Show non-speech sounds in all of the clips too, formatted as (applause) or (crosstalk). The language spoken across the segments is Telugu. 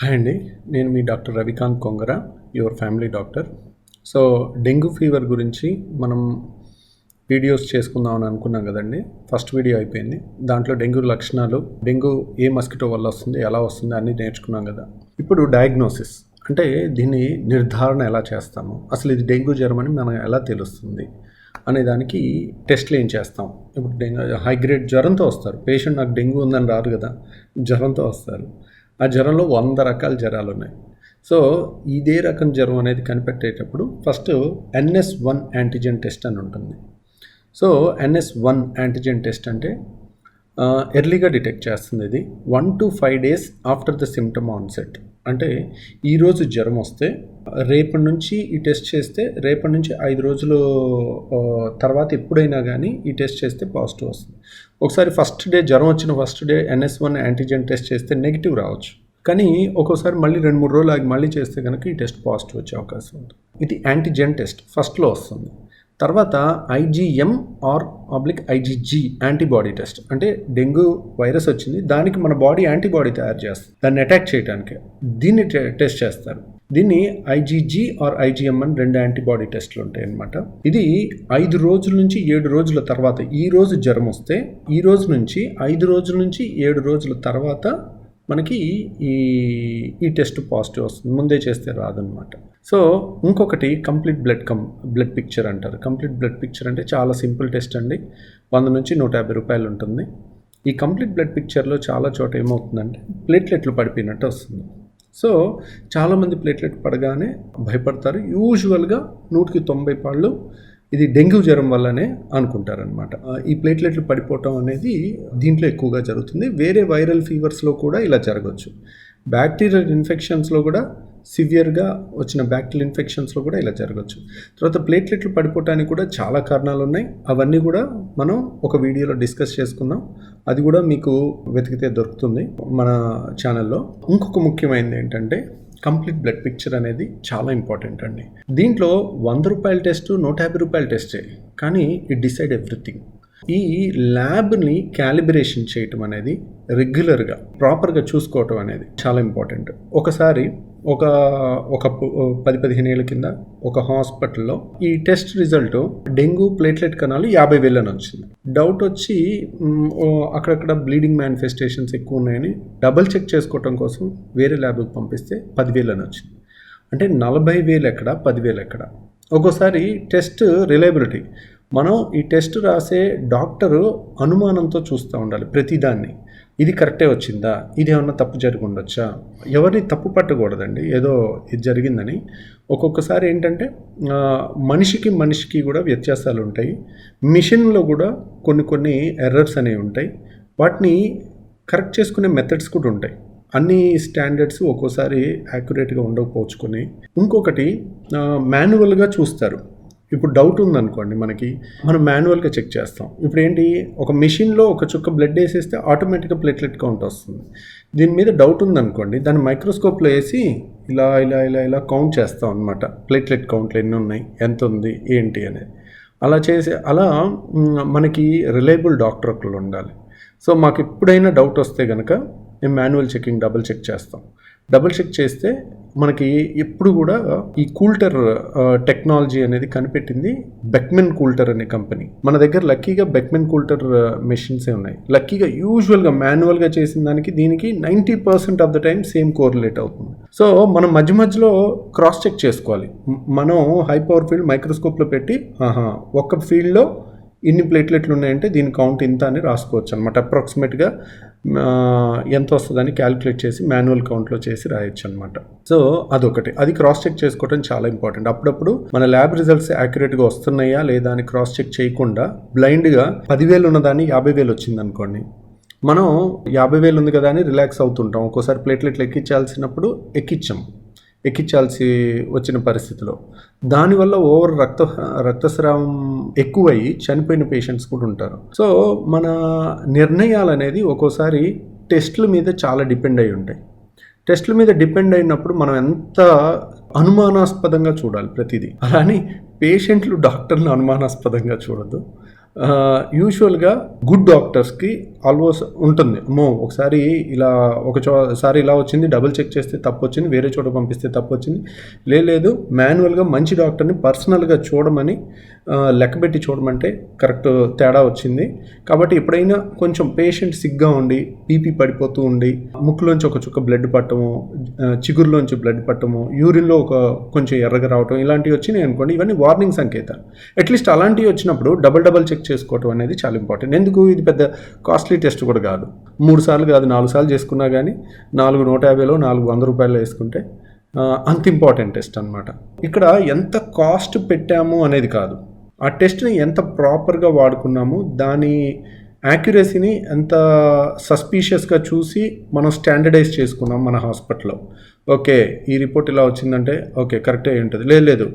హాయ్ అండి నేను మీ doctor Ravikanth Kongara your family doctor. So dengue fever గురించి మనం వీడియోస్ చేసుకుందాం అని అనుకున్నాం కదండి. ఫస్ట్ వీడియో అయిపోయింది. దాంట్లో డెంగ్యూ లక్షణాలు డెంగ్యూ ఏ మస్కిటో వల్ల వస్తుంది ఎలా వస్తుంది అన్నీ నేర్చుకున్నాం కదా. ఇప్పుడు డయాగ్నోసిస్ అంటే దీన్ని నిర్ధారణ ఎలా చేస్తాము? అసలు ఇది డెంగ్యూ జ్వరం అని మనం ఎలా తెలుస్తుంది? అనే దానికి టెస్ట్లు ఏం చేస్తాం? ఇప్పుడు డెంగ్యూ హైగ్రేడ్ జ్వరంతో వస్తారు. పేషెంట్ నాకు డెంగ్యూ ఉందని రారు కదా జ్వరంతో వస్తారు. ఆ జ్వరంలో వంద రకాల జ్వరాలు ఉన్నాయి. సో ఇదే రకం జ్వరం అనేది కనిపెట్టేటప్పుడు first NS one antigen test అని ఉంటుంది. So NS one antigen test అంటే ఎర్లీగా డిటెక్ట్ చేస్తుంది ఇది. One to five days after the symptom onset. అంటే ఈరోజు జ్వరం వస్తే రేపటి నుంచి ఈ టెస్ట్ చేస్తే రేపటి నుంచి ఐదు రోజులు తర్వాత ఎప్పుడైనా కానీ ఈ టెస్ట్ చేస్తే పాజిటివ్ వస్తుంది. ఒకసారి ఫస్ట్ డే జ్వరం వచ్చిన first day NS one antigen test చేస్తే నెగిటివ్ రావచ్చు. కానీ ఒక్కోసారి మళ్ళీ రెండు మూడు రోజులు ఆగి మళ్ళీ చేస్తే కనుక ఈ టెస్ట్ పాజిటివ్ వచ్చే అవకాశం ఉంది. ఇది యాంటీజెన్ టెస్ట్ ఫస్ట్లో వస్తుంది. తర్వాత IgM or public IgG antibody test. అంటే డెంగ్యూ వైరస్ వచ్చింది దానికి మన బాడీ యాంటీబాడీ తయారు చేస్తుంది. దాన్ని అటాక్ చేయడానికి దీన్ని టె- టెస్ట్ చేస్తారు. దీన్ని ఐజీజీ ఆర్ ఐజీఎం అని రెండు యాంటీబాడీ టెస్ట్లు ఉంటాయి అనమాట ఇది ఐదు రోజుల నుంచి ఏడు రోజుల తర్వాత ఈ రోజు జ్వరం వస్తే ఈ రోజు నుంచి ఐదు రోజుల నుంచి ఏడు రోజుల తర్వాత మనకి ఈ ఈ టెస్ట్ పాజిటివ్ వస్తుంది. ముందే చేస్తే రాదనమాట సో ఇంకొకటి complete blood cum blood picture అంటారు. కంప్లీట్ బ్లడ్ పిక్చర్ అంటే చాలా సింపుల్ టెస్ట్ అండి. వంద నుంచి నూట యాభై రూపాయలు ఉంటుంది. ఈ కంప్లీట్ బ్లడ్ పిక్చర్లో చాలా చోట ఏమవుతుందంటే ప్లేట్లెట్లు పడిపోయినట్టు వస్తుంది. సో చాలామంది ప్లేట్లెట్ పడగానే భయపడతారు. యూజువల్గా నూటికి తొంభై పాళ్ళు ఇది డెంగ్యూ జ్వరం వల్లనే అనుకుంటారనమాట ఈ ప్లేట్లెట్లు పడిపోవటం అనేది దీంట్లో ఎక్కువగా జరుగుతుంది. వేరే వైరల్ ఫీవర్స్లో కూడా ఇలా జరగవచ్చు బ్యాక్టీరియల్ ఇన్ఫెక్షన్స్లో కూడా సివియర్గా వచ్చిన బ్యాక్టీరియల్ ఇన్ఫెక్షన్స్లో కూడా ఇలా జరగచ్చు. తర్వాత ప్లేట్లెట్లు పడిపోవటానికి కూడా చాలా కారణాలు ఉన్నాయి అవన్నీ కూడా మనం ఒక వీడియోలో డిస్కస్ చేసుకున్నాం అది కూడా మీకు వెతికితే దొరుకుతుంది మన ఛానల్లో. ఇంకొక ముఖ్యమైనది ఏంటంటే కంప్లీట్ బ్లడ్ పిక్చర్ అనేది చాలా ఇంపార్టెంట్ అండి. దీంట్లో వంద రూపాయల టెస్ట్ నూట యాభై రూపాయల టెస్టే. కానీ ఇట్ డిసైడ్ ఎవ్రీథింగ్. ఈ ల్యాబ్ని క్యాలిబ్రేషన్ చేయటం అనేది రెగ్యులర్గా ప్రాపర్గా చూసుకోవటం అనేది చాలా ఇంపార్టెంట్. ఒకసారి ఒక ఒక పది పదిహేను ఏళ్ళ కింద ఒక హాస్పిటల్లో ఈ టెస్ట్ రిజల్ట్ డెంగ్యూ ప్లేట్లెట్ కణాలు యాభై వేలని వచ్చింది. డౌట్ వచ్చి అక్కడక్కడ బ్లీడింగ్ మేనిఫెస్టేషన్స్ ఎక్కువ ఉన్నాయని డబుల్ చెక్ చేసుకోవటం కోసం వేరే ల్యాబ్కి పంపిస్తే పదివేలని వచ్చింది. అంటే నలభై వేలు ఎక్కడ పదివేలు ఎక్కడ? ఒక్కోసారి టెస్ట్ రిలయబిలిటీ. మనం ఈ టెస్ట్ రాసే డాక్టరు అనుమానంతో చూస్తూ ఉండాలి ప్రతిదాన్ని. ఇది కరెక్టే వచ్చిందా? ఇది ఏమన్నా తప్పు జరిగి ఉండొచ్చా ఎవరిని తప్పు పట్టకూడదండి. ఏదో ఇది జరిగిందని. ఒక్కొక్కసారి ఏంటంటే మనిషికి మనిషికి కూడా వ్యత్యాసాలు ఉంటాయి. మిషన్లో కూడా కొన్ని కొన్ని ఎర్రర్స్ అనేవి ఉంటాయి. వాటిని కరెక్ట్ చేసుకునే మెథడ్స్ కూడా ఉంటాయి. అన్ని స్టాండర్డ్స్ ఒక్కోసారి యాక్యురేట్గా ఉండకపోవచ్చుకొని. ఇంకొకటి మాన్యువల్గా చూస్తారు. ఇప్పుడు డౌట్ ఉందనుకోండి మనకి మనం మాన్యువల్గా చెక్ చేస్తాం. ఇప్పుడు ఏంటి? ఒక మిషన్లో ఒక చుక్క బ్లడ్ వేసేస్తే ఆటోమేటిక్గా ప్లేట్లెట్ కౌంట్ వస్తుంది. దీని మీద డౌట్ ఉందనుకోండి దాన్ని మైక్రోస్కోప్లో వేసి ఇలా ఇలా ఇలా ఇలా కౌంట్ చేస్తాం అనమాట ప్లేట్లెట్ కౌంట్లు ఎన్ని ఉన్నాయి? ఎంత ఉంది? ఏంటి అనేది. అలా చేసి అలా మనకి రిలయబుల్ డాక్టర్ ఒకళ్ళు ఉండాలి. సో మాకు ఎప్పుడైనా డౌట్ వస్తే కనుక మేము మాన్యువల్ చెకింగ్ డబుల్ చెక్ చేస్తాం. డబుల్ చెక్ చేస్తే మనకి ఎప్పుడు కూడా ఈ కూల్టర్ టెక్నాలజీ అనేది కనిపెట్టింది బెక్మెన్ కూల్టర్ అనే కంపెనీ. మన దగ్గర లక్కీగా బెక్మెన్ కూల్టర్ మెషిన్సే ఉన్నాయి. లక్కీగా యూజువల్గా మాన్యువల్గా చేసిన దానికి దీనికి ninety percent of the time same correlate అవుతుంది. సో మనం మధ్య మధ్యలో క్రాస్ చెక్ చేసుకోవాలి. మనం హై పవర్ ఫీల్డ్ మైక్రోస్కోప్లో పెట్టి ఆహా ఒక్క ఫీల్డ్లో ఇన్ని ప్లేట్లెట్లు ఉన్నాయంటే దీని కౌంట్ ఇంత అని రాసుకోవచ్చు అనమాట అప్రాక్సిమేట్గా ఎంత వస్తుందని క్యాలిక్యులేట్ చేసి మాన్యువల్ కౌంట్లో చేసి రాయొచ్చు అనమాట సో అదొకటి. అది క్రాస్ చెక్ చేసుకోవడం చాలా ఇంపార్టెంట్. అప్పుడప్పుడు మన ల్యాబ్ రిజల్ట్స్ యాక్యురేట్గా వస్తున్నాయా లేదా అని క్రాస్ చెక్ చేయకుండా బ్లైండ్గా పదివేలు ఉన్నదాన్ని యాభై వేలు వచ్చింది అనుకోండి మనం యాభై వేలు ఉంది కదా అని రిలాక్స్ అవుతుంటాం. ఒక్కోసారి ప్లేట్లెట్లు ఎక్కించాల్సినప్పుడు ఎక్కించాం. ఎక్కించాల్సి వచ్చిన పరిస్థితిలో. దానివల్ల ఓవర్ రక్త రక్తస్రావం ఎక్కువయ్యి చనిపోయిన పేషెంట్స్ కూడా ఉంటారు. సో మన నిర్ణయాలు అనేది ఒక్కోసారి టెస్ట్ల మీద చాలా డిపెండ్ అయి ఉంటాయి. టెస్ట్ల మీద డిపెండ్ అయినప్పుడు మనం ఎంత అనుమానాస్పదంగా చూడాలి ప్రతిదీ. అలానే పేషెంట్లు డాక్టర్లు అనుమానాస్పదంగా చూడద్దు. యూజువల్గా గుడ్ డాక్టర్స్కి ఆల్మోస్ట్ ఉంటుంది. అమ్మో ఒకసారి ఇలా ఒక చోసారి ఇలా వచ్చింది డబుల్ చెక్ చేస్తే తప్పు వచ్చింది వేరే చోట పంపిస్తే తప్పు వచ్చింది లేదు మాన్యువల్గా మంచి డాక్టర్ని పర్సనల్గా చూడమని లెక్కబెట్టి చూడమంటే కరెక్ట్ తేడా వచ్చింది. కాబట్టి ఎప్పుడైనా కొంచెం పేషెంట్ సిగ్గా ఉండి బీపీ పడిపోతూ ఉండి ముక్కులోంచి ఒక చుక్క బ్లడ్ పట్టము చిగురులోంచి బ్లడ్ పట్టము యూరిన్లో ఒక కొంచెం ఎర్రగా రావటం ఇలాంటివి వచ్చినాయి అనుకోండి ఇవన్నీ వార్నింగ్ సంకేతాలు. అట్లీస్ట్ అలాంటివి వచ్చినప్పుడు డబల్ డబల్ చెక్ చేసుకోవటం అనేది చాలా ఇంపార్టెంట్. ఎందుకు? ఇది పెద్ద కాస్ట్లీ టెస్ట్ కూడా కాదు. మూడు సార్లు కాదు నాలుగు సార్లు చేసుకున్నా కానీ నాలుగు నూట యాభైలో నాలుగు వంద రూపాయలు వేసుకుంటే అంత ఇంపార్టెంట్ టెస్ట్ అనమాట ఇక్కడ ఎంత కాస్ట్ పెట్టాము అనేది కాదు. ఆ టెస్ట్ని ఎంత ప్రాపర్గా వాడుకున్నాము దాని యాక్యురసీని ఎంత సస్పీషియస్గా చూసి మనం స్టాండర్డైజ్ చేసుకున్నాం మన హాస్పిటల్లో. ఓకే ఈ రిపోర్ట్ ఇలా వచ్చిందంటే ఓకే కరెక్టే అయి ఉంటుంది. లేదు లేదు.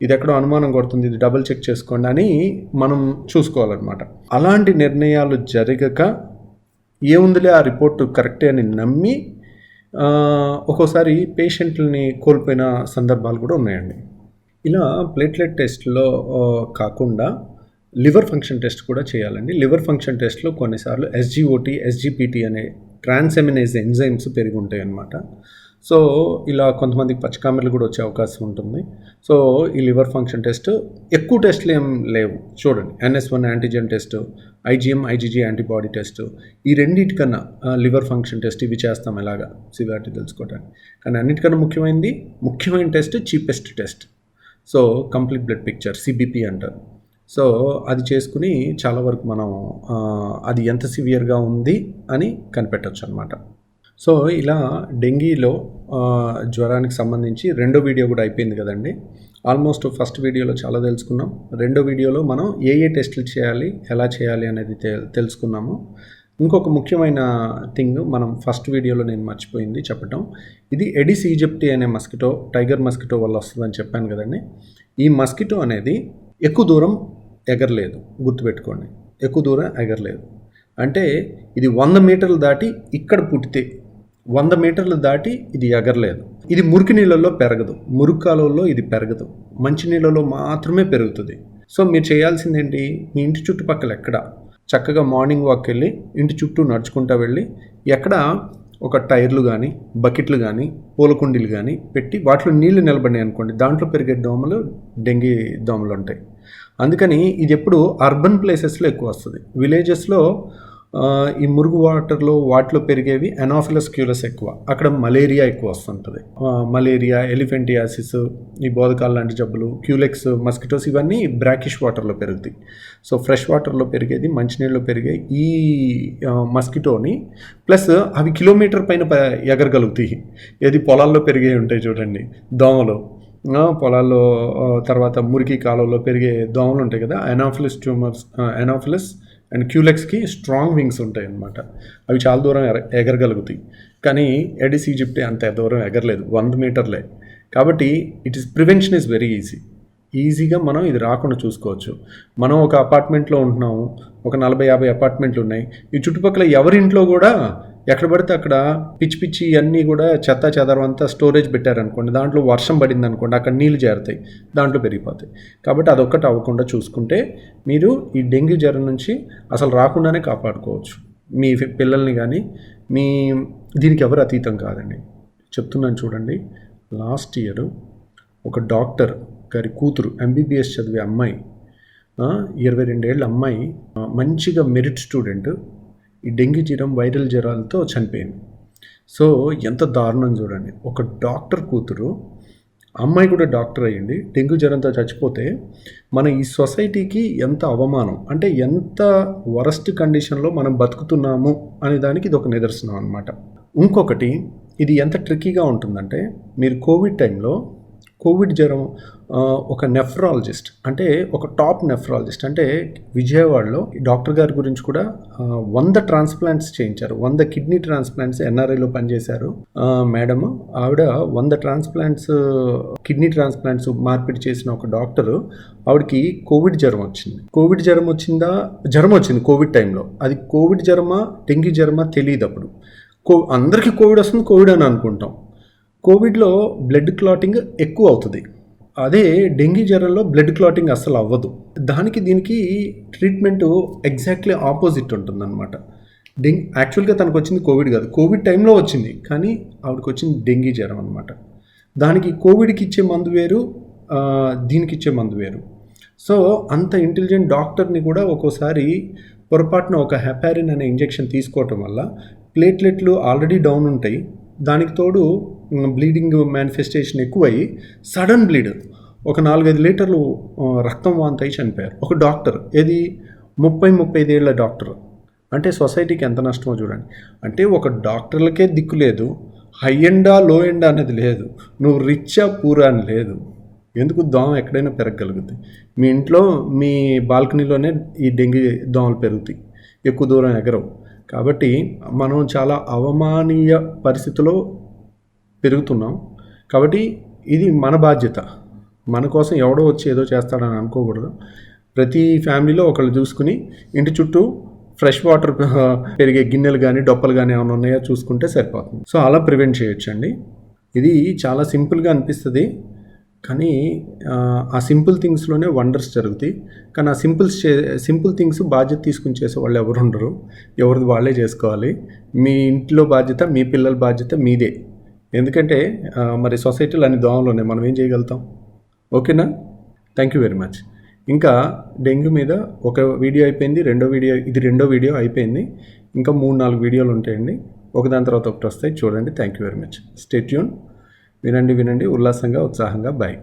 ఇది ఎక్కడో అనుమానం కొడుతుంది ఇది డబుల్ చెక్ చేసుకోండి అని మనం చూసుకోవాలన్నమాట. అలాంటి నిర్ణయాలు జరగక ఏముందిలే ఆ రిపోర్టు కరెక్టే అని నమ్మి ఒక్కోసారి పేషెంట్లని కోల్పోయిన సందర్భాలు కూడా ఉన్నాయండి. ఇలా ప్లేట్లెట్ టెస్ట్లో కాకుండా లివర్ ఫంక్షన్ టెస్ట్ కూడా చేయాలండి. లివర్ ఫంక్షన్ టెస్ట్లో కొన్నిసార్లు ఎస్జిఓటి ఎస్జిపిటి అనే ట్రాన్సెమినేజ్ ఎంజైమ్స్ పెరిగి ఉంటాయి అన్నమాట సో ఇలా కొంతమందికి పచ్చికామెర్లు కూడా వచ్చే అవకాశం ఉంటుంది. సో ఈ లివర్ ఫంక్షన్ టెస్ట్ ఎక్కువ టెస్ట్లు ఏం లేవు. చూడండి NS one antigen test IgM IgG antibody test ఈ రెండింటికన్నా లివర్ ఫంక్షన్ టెస్ట్ ఇవి చేస్తాం ఎలాగా? సివియారిటీ తెలుసుకోవడానికి కానీ అన్నిటికన్నా ముఖ్యమైనది ముఖ్యమైన test cheapest test. So complete blood picture CBP అంటారు. సో అది చేసుకుని చాలా వరకు మనం అది ఎంత సివియర్గా ఉంది అని కనిపెట్టవచ్చు అనమాట సో ఇలా డెంగీలో జ్వరానికి సంబంధించి రెండో వీడియో కూడా అయిపోయింది కదండి. ఆల్మోస్ట్ ఫస్ట్ వీడియోలో చాలా తెలుసుకున్నాం. రెండో వీడియోలో మనం ఏ ఏ టెస్టులు చేయాలి ఎలా చేయాలి అనేది తె- తెలుసుకున్నాము. ఇంకొక ముఖ్యమైన థింగ్ మనం ఫస్ట్ వీడియోలో నేను మర్చిపోయింది చెప్పటం. ఇది ఎడిస్ ఈజిప్టి అనే మస్కిటో టైగర్ మస్కిటో వల్ల వస్తుందని చెప్పాను కదండి. ఈ మస్కిటో అనేది ఎక్కువ దూరం ఎగరలేదు గుర్తుపెట్టుకోండి. ఎక్కువ దూరం ఎగరలేదు. అంటే ఇది వంద మీటర్లు దాటి ఇక్కడ పుట్టితే వంద మీటర్లు దాటి ఇది ఎగరలేదు. ఇది మురికి నీళ్ళల్లో పెరగదు. మురుగు కాలువల్లో ఇది పెరగదు. మంచి నీళ్ళలో మాత్రమే పెరుగుతుంది. సో మీరు చేయాల్సింది ఏంటి మీ ఇంటి చుట్టుపక్కల ఎక్కడ? చక్కగా మార్నింగ్ వాక్ వెళ్ళి ఇంటి చుట్టూ నడుచుకుంటూ వెళ్ళి ఎక్కడ ఒక టైర్లు కానీ బకెట్లు కానీ పూలకుండీలు కానీ పెట్టి వాటిలో నీళ్ళు నిలబడినాయి అనుకోండి దాంట్లో పెరిగే దోమలు డెంగీ దోమలు ఉంటాయి. అందుకని ఇది ఎప్పుడు అర్బన్ ప్లేసెస్లో ఎక్కువ వస్తుంది. విలేజెస్లో ఈ మురుగు వాటర్లో వాటిలో పెరిగేవి ఎనాఫిలస్ క్యూలస్ ఎక్కువ. అక్కడ మలేరియా ఎక్కువ వస్తుంటుంది. మలేరియా ఎలిఫెంటియాసిస్ ఈ బోధకాలు లాంటి జబ్బులు క్యూలెక్స్ మస్కిటోస్ ఇవన్నీ బ్రాకిష్ వాటర్లో పెరుగుతాయి. సో ఫ్రెష్ వాటర్లో పెరిగేది మంచినీళ్ళలో పెరిగే ఈ మస్కిటోని ప్లస్ అవి కిలోమీటర్ పైన ప- ఎగరగలుగుతాయి. ఏది పొలాల్లో పెరిగే ఉంటాయి చూడండి దోమలు. పొలాల్లో తర్వాత మురికి కాలంలో పెరిగే దోమలు ఉంటాయి కదా ఎనాఫిలిస్ ట్యూమర్స్ ఎనాఫిలిస్ అండ్ క్యూలెక్స్కి స్ట్రాంగ్ వింగ్స్ ఉంటాయి అన్నమాట అవి చాలా దూరం ఎగరగలుగుతాయి. కానీ ఎడిస్ ఈజిప్టే అంత దూరం ఎగరలేదు. వంద మీటర్లే. కాబట్టి it is prevention is very easy. ఈజీగా మనం ఇది రాకుండా చూసుకోవచ్చు. మనం ఒక అపార్ట్మెంట్లో ఉంటున్నాము. ఒక నలభై యాభై అపార్ట్మెంట్లు ఉన్నాయి. ఈ చుట్టుపక్కల ఎవరింట్లో కూడా ఎక్కడ పడితే అక్కడ పిచ్చి పిచ్చి అన్నీ కూడా చెత్త చెదరం అంతా స్టోరేజ్ పెట్టారనుకోండి దాంట్లో వర్షం పడింది అనుకోండి అక్కడ నీళ్ళు చేరుతాయి దాంట్లో పెరిగిపోతాయి. కాబట్టి అదొక్కటి అవ్వకుండా చూసుకుంటే మీరు ఈ డెంగ్యూ జ్వరం నుంచి అసలు రాకుండానే కాపాడుకోవచ్చు. మీ పిల్లల్ని కానీ మీ దీనికి ఎవరు అతీతం కాదండి. చెప్తున్నాను చూడండి. లాస్ట్ ఇయర్ ఒక డాక్టర్ గారి కూతురు ఎంబీబీఎస్ చదివే అమ్మాయి ఇరవై రెండేళ్ళ అమ్మాయి మంచిగా మెరిట్ స్టూడెంట్ ఈ డెంగ్యూ జ్వరం వైరల్ జ్వరాలతో చనిపోయింది. సో ఎంత దారుణం చూడండి. ఒక డాక్టర్ కూతురు అమ్మాయి కూడా డాక్టర్ అయ్యింది డెంగ్యూ జ్వరంతో చచ్చిపోతే మన ఈ సొసైటీకి ఎంత అవమానం. అంటే ఎంత వరస్ట్ కండిషన్లో మనం బతుకుతున్నాము అనే దానికి ఇది ఒక నిదర్శనం అనమాట ఇంకొకటి ఇది ఎంత ట్రిక్కీగా ఉంటుందంటే మీరు కోవిడ్ టైంలో కోవిడ్ జ్వరం ఒక నెఫ్రాలజిస్ట్ అంటే ఒక టాప్ నెఫ్రాలజిస్ట్ అంటే విజయవాడలో డాక్టర్ గారి గురించి కూడా వంద ట్రాన్స్ప్లాంట్స్ చేయించారు. వంద కిడ్నీ ట్రాన్స్ప్లాంట్స్ ఎన్ఆర్ఐలో పనిచేశారు. మేడమ్ మేడం ఆవిడ వంద ట్రాన్స్ప్లాంట్స్ కిడ్నీ ట్రాన్స్ప్లాంట్స్ మార్పిడి చేసిన ఒక డాక్టరు. ఆవిడకి కోవిడ్ జ్వరం వచ్చింది. కోవిడ్ జ్వరం వచ్చిందా? జ్వరం వచ్చింది కోవిడ్ టైంలో. అది కోవిడ్ జ్వరమా? డెంగ్యూ జ్వరమా? తెలియదు అప్పుడు కో అందరికీ కోవిడ్ వస్తుంది కోవిడ్ అని అనుకుంటాం. కోవిడ్లో బ్లడ్ క్లాటింగ్ ఎక్కువ అవుతుంది. అదే డెంగీ జ్వరంలో బ్లడ్ క్లాటింగ్ అస్సలు అవ్వదు. దానికి దీనికి ట్రీట్మెంట్ ఎగ్జాక్ట్లీ ఆపోజిట్ ఉంటుందన్నమాట. డెంగ్ యాక్చువల్గా తనకు వచ్చింది కోవిడ్ కాదు. కోవిడ్ టైంలో వచ్చింది కానీ ఆవిడకి వచ్చింది డెంగీ జ్వరం అనమాట దానికి కోవిడ్కి ఇచ్చే మందు వేరు దీనికి ఇచ్చే మందు వేరు. సో అంత ఇంటెలిజెంట్ డాక్టర్ని కూడా ఒక్కోసారి పొరపాటున ఒక హెపారిన్ అనే ఇంజెక్షన్ తీసుకోవటం వల్ల ప్లేట్లెట్లు ఆల్రెడీ డౌన్ ఉంటాయి. దానికి తోడు బ్లీడింగ్ మేనిఫెస్టేషన్ ఎక్కువయ్యి సడన్ బ్లీడ్. ఒక నాలుగైదు లీటర్లు రక్తం వాంతి అయి చనిపోయారు. ఒక డాక్టర్. ఏది? ముప్పై ముప్పై ఐదేళ్ళ డాక్టర్. అంటే సొసైటీకి ఎంత నష్టమో చూడండి. అంటే ఒక డాక్టర్లకే దిక్కు లేదు. హై ఎండా లో ఎండా అనేది లేదు. నువ్వు రిచ్చా పూరా అని లేదు. ఎందుకు దోమ ఎక్కడైనా పెరగగలుగుతాయి మీ ఇంట్లో మీ బాల్కనీలోనే ఈ డెంగ్యూ దోమలు పెరుగుతాయి. ఎక్కువ దూరం ఎగరవు. కాబట్టి మనం చాలా అవమానీయ పరిస్థితిలో పెరుగుతున్నాం. కాబట్టి ఇది మన బాధ్యత. మన కోసం ఎవడో వచ్చి ఏదో చేస్తాడని అనుకోకూడదు. ప్రతి ఫ్యామిలీలో ఒకళ్ళు చూసుకుని ఇంటి చుట్టూ ఫ్రెష్ వాటర్ (laughs) పెరిగే గిన్నెలు కానీ డొప్పలు కానీ ఏమైనా ఉన్నాయో చూసుకుంటే సరిపోతుంది. సో అలా ప్రివెంట్ చేయొచ్చండి. ఇది చాలా సింపుల్గా అనిపిస్తుంది. కానీ ఆ, ఆ సింపుల్ థింగ్స్లోనే వండర్స్ జరుగుతాయి. కానీ ఆ సింపుల్స్ చే సింపుల్ థింగ్స్ బాధ్యత తీసుకుని చేసే వాళ్ళు ఎవరు ఉండరు. ఎవరిది వాళ్ళే చేసుకోవాలి. మీ ఇంట్లో బాధ్యత మీ పిల్లల బాధ్యత మీదే. ఎందుకంటే మరి సొసైటీలో అన్ని దోమలు ఉన్నాయి మనం ఏం చేయగలుగుతాం? ఓకేనా? థ్యాంక్ యూ వెరీ మచ్ ఇంకా డెంగ్యూ మీద ఒక వీడియో అయిపోయింది రెండో వీడియో ఇది రెండో వీడియో అయిపోయింది. ఇంకా మూడు నాలుగు వీడియోలు ఉంటాయండి. ఒకదాని తర్వాత ఒకటి వస్తాయి. చూడండి. Thank you very much stay tune వినండి వినండి. ఉల్లాసంగా ఉత్సాహంగా. బాయ్